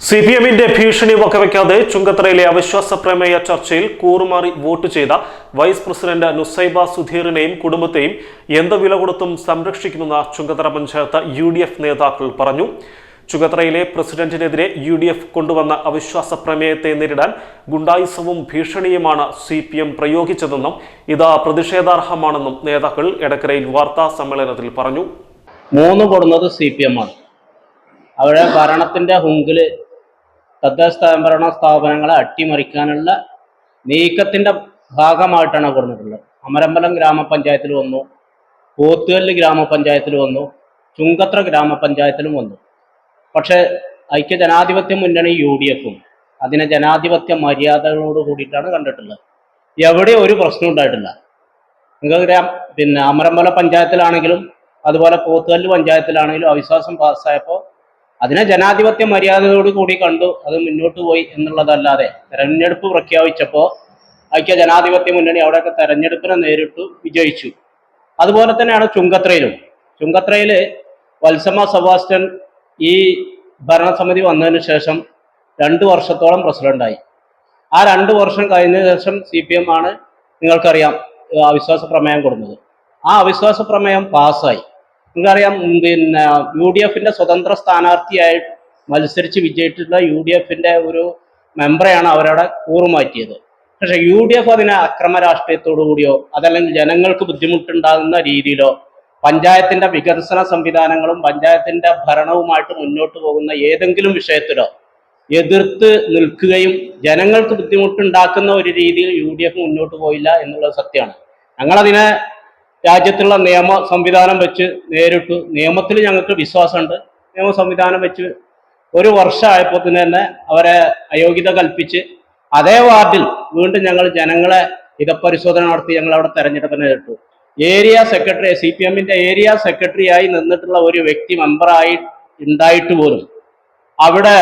C P എമ്മിന്റെ ഭീഷണി വകവയ്ക്കാതെ ചുങ്കത്തറയിലെ അവിശ്വാസ പ്രമേയ ചർച്ചയിൽ കൂറുമാറി വോട്ട് ചെയ്ത വൈസ് പ്രസിഡന്റ് നുസൈബ സുധീറിനെയും കുടുംബത്തെയും എന്ത് വില കൊടുത്തും സംരക്ഷിക്കുമെന്ന് Chungathara panchayat U D F നേതാക്കൾ പറഞ്ഞു. ചുങ്കത്തറയിലെ പ്രസിഡന്റിനെതിരെ യു ഡി എഫ് കൊണ്ടുവന്ന അവിശ്വാസ പ്രമേയത്തെ നേരിടാൻ ഗുണ്ടായുസവും ഭീഷണിയുമാണ് സി പി എം പ്രയോഗിച്ചതെന്നും ഇത് പ്രതിഷേധാർഹമാണെന്നും നേതാക്കൾ എടക്കരയിൽ വാർത്താ സമ്മേളനത്തിൽ പറഞ്ഞു. മൂന്ന് കൊടുന്നത് സി പി എം ആണ്. അവരുടെ ഭരണത്തിന്റെ ഹുങ്കിൽ തദ്ദേശ സ്വയംഭരണ സ്ഥാപനങ്ങളെ അട്ടിമറിക്കാനുള്ള നീക്കത്തിന്റെ ഭാഗമായിട്ടാണ് കൊടുത്തിട്ടുള്ളത്. അമരമ്പലം ഗ്രാമപഞ്ചായത്തിൽ വന്നു പോത്തുകല്ല് ഗ്രാമപഞ്ചായത്തിൽ വന്നു ചുങ്കത്ര ഗ്രാമപഞ്ചായത്തിലും വന്നു. പക്ഷേ ഐക്യ ജനാധിപത്യ മുന്നണി യു ഡി എഫും അതിനെ ജനാധിപത്യ മര്യാദകളോട് കൂടിയിട്ടാണ് കണ്ടിട്ടുള്ളത്. എവിടെ ഒരു പ്രശ്നം ഉണ്ടായിട്ടില്ല. നിങ്ങൾക്കറിയാം പിന്നെ അമരമ്പല പഞ്ചായത്തിലാണെങ്കിലും അതുപോലെ പോത്തുകല്ല് പഞ്ചായത്തിലാണെങ്കിലും അവിശ്വാസം പാസ്സായപ്പോൾ അതിനെ ജനാധിപത്യ മര്യാദയോട് കൂടി കണ്ടു അത് മുന്നോട്ട് പോയി എന്നുള്ളതല്ലാതെ തെരഞ്ഞെടുപ്പ് പ്രഖ്യാപിച്ചപ്പോൾ ഐക്യ ജനാധിപത്യ മുന്നണി അവിടെയൊക്കെ തെരഞ്ഞെടുപ്പിനെ നേരിട്ടു വിജയിച്ചു. അതുപോലെ തന്നെയാണ് ചുങ്കത്രയിലും. ചുങ്കത്രയിൽ വത്സമ സെബാസ്റ്റ്യൻ ഈ ഭരണസമിതി വന്നതിന് ശേഷം രണ്ട് വർഷത്തോളം പ്രസിഡന്റായി. ആ രണ്ട് വർഷം കഴിഞ്ഞ ശേഷം സി പി എം ആണ് നിങ്ങൾക്കറിയാം അവിശ്വാസ പ്രമേയം കൊടുത്തത്. ആ അവിശ്വാസ പ്രമേയം പാസ്സായി. നിങ്ങൾക്കറിയാം പിന്നെ യു ഡി എഫിന്റെ സ്വതന്ത്ര സ്ഥാനാർത്ഥിയായി മത്സരിച്ച് വിജയിച്ചിട്ടുള്ള യു ഡി എഫിന്റെ ഒരു മെമ്പറെയാണ് അവരവിടെ കൂറുമാറ്റിയത്. പക്ഷെ യു ഡി എഫ് അതിനെ അക്രമ രാഷ്ട്രീയത്തോടു കൂടിയോ അതല്ലെങ്കിൽ ജനങ്ങൾക്ക് ബുദ്ധിമുട്ടുണ്ടാകുന്ന രീതിയിലോ പഞ്ചായത്തിന്റെ വികസന സംവിധാനങ്ങളും പഞ്ചായത്തിന്റെ ഭരണവുമായിട്ട് മുന്നോട്ട് പോകുന്ന ഏതെങ്കിലും വിഷയത്തിലോ എതിർത്ത് നിൽക്കുകയും ജനങ്ങൾക്ക് ബുദ്ധിമുട്ടുണ്ടാക്കുന്ന ഒരു രീതിയിൽ യു ഡി എഫ് മുന്നോട്ട് പോയില്ല എന്നുള്ളത് സത്യമാണ്. ഞങ്ങളതിനെ രാജ്യത്തുള്ള നിയമ സംവിധാനം വെച്ച് നേരിട്ടു. നിയമത്തിൽ ഞങ്ങൾക്ക് വിശ്വാസമുണ്ട്. നിയമ സംവിധാനം വെച്ച് ഒരു വർഷമായപ്പോൾ തന്നെ അവരെ അയോഗ്യത കൽപ്പിച്ച് അതേ വാർഡിൽ വീണ്ടും ഞങ്ങൾ ജനങ്ങളെ ഹിതപരിശോധന നടത്തി ഞങ്ങൾ അവിടെ തെരഞ്ഞെടുപ്പിന് നേരിട്ടു. ഏരിയ സെക്രട്ടറി സി പി എമ്മിന്റെ ഏരിയ സെക്രട്ടറി ആയി നിന്നിട്ടുള്ള ഒരു വ്യക്തി മെമ്പറായി ഉണ്ടായിട്ട് പോലും അവിടെ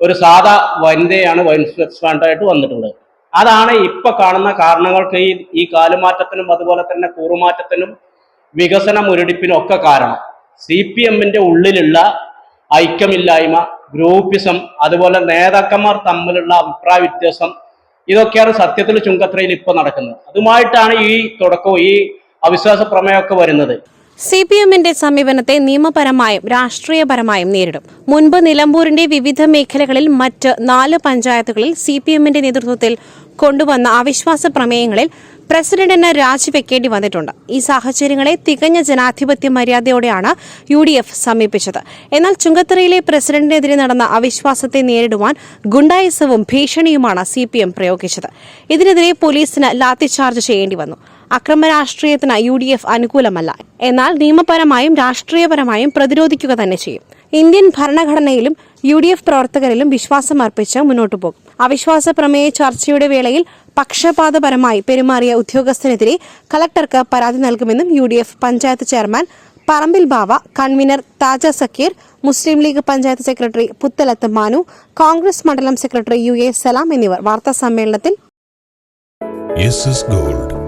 ഒരു സാധാ വനിതയാണ് വൈസ് പ്രസിഡന്റായിട്ട് വന്നിട്ടുള്ളത്. അതാണ് ഇപ്പൊ കാണുന്ന കാരണങ്ങൾക്ക് ഈ ഈ കാലുമാറ്റത്തിനും അതുപോലെ തന്നെ കൂറുമാറ്റത്തിനും വികസന മുരടിപ്പിനും ഒക്കെ കാരണം. സി പി എമ്മിന്റെ ഉള്ളിലുള്ള ഐക്യമില്ലായ്മ ഗ്രൂപ്പിസം അതുപോലെ നേതാക്കന്മാർ തമ്മിലുള്ള അഭിപ്രായ വ്യത്യാസം ഇതൊക്കെയാണ് സത്യത്തിൽ ചുങ്കത്രയിൽ ഇപ്പൊ നടക്കുന്നത്. അതുമായിട്ടാണ് ഈ തുടക്കവും ഈ അവിശ്വാസ പ്രമേയമൊക്കെ വരുന്നത്. സി പി എമ്മിന്റെ സമീപനത്തെ നിയമപരമായും രാഷ്ട്രീയപരമായും നേരിടും. മുൻപ് നിലമ്പൂരിന്റെ വിവിധ മേഖലകളിൽ മറ്റ് നാല് പഞ്ചായത്തുകളിൽ സി പി എമ്മിന്റെ നേതൃത്വത്തിൽ കൊണ്ടുവന്ന അവിശ്വാസ പ്രമേയങ്ങളിൽ പ്രസിഡന്റിന് രാജിവെക്കേണ്ടി വന്നിട്ടുണ്ട്. ഈ സാഹചര്യങ്ങളെ തികഞ്ഞ ജനാധിപത്യ മര്യാദയോടെയാണ് യു ഡി എഫ് സമീപിച്ചത്. എന്നാൽ ചുങ്കത്തറയിലെ പ്രസിഡന്റിനെതിരെ നടന്ന അവിശ്വാസത്തെ നേരിടുവാൻ ഗുണ്ടായിസവും ഭീഷണിയുമാണ് സി പി എം പ്രയോഗിച്ചത്. ഇതിനെതിരെ പോലീസിന് ലാത്തിചാർജ് ചെയ്യേണ്ടി വന്നു. അക്രമ രാഷ്ട്രീയത്തിന് യു ഡി എഫ് അനുകൂലമല്ല. എന്നാൽ നിയമപരമായും രാഷ്ട്രീയപരമായും പ്രതിരോധിക്കുക തന്നെ ചെയ്യും. ഇന്ത്യൻ ഭരണഘടനയിലും യു ഡി എഫ് പ്രവർത്തകരിലും വിശ്വാസം അർപ്പിച്ച് മുന്നോട്ടു പോകും. അവിശ്വാസ പ്രമേയ ചർച്ചയുടെ വേളയിൽ പക്ഷപാതപരമായി പെരുമാറിയ ഉദ്യോഗസ്ഥനെതിരെ കളക്ടർക്ക് പരാതി നൽകുമെന്നും U panchayat chairman Parambil Bava convener Thaja Zakir Muslim League panchayat secretary Puthalath Manu Congress മണ്ഡലം സെക്രട്ടറി യു എ സലാം എന്നിവർ. വാർത്താ സമ്മേളനത്തിൽ gold.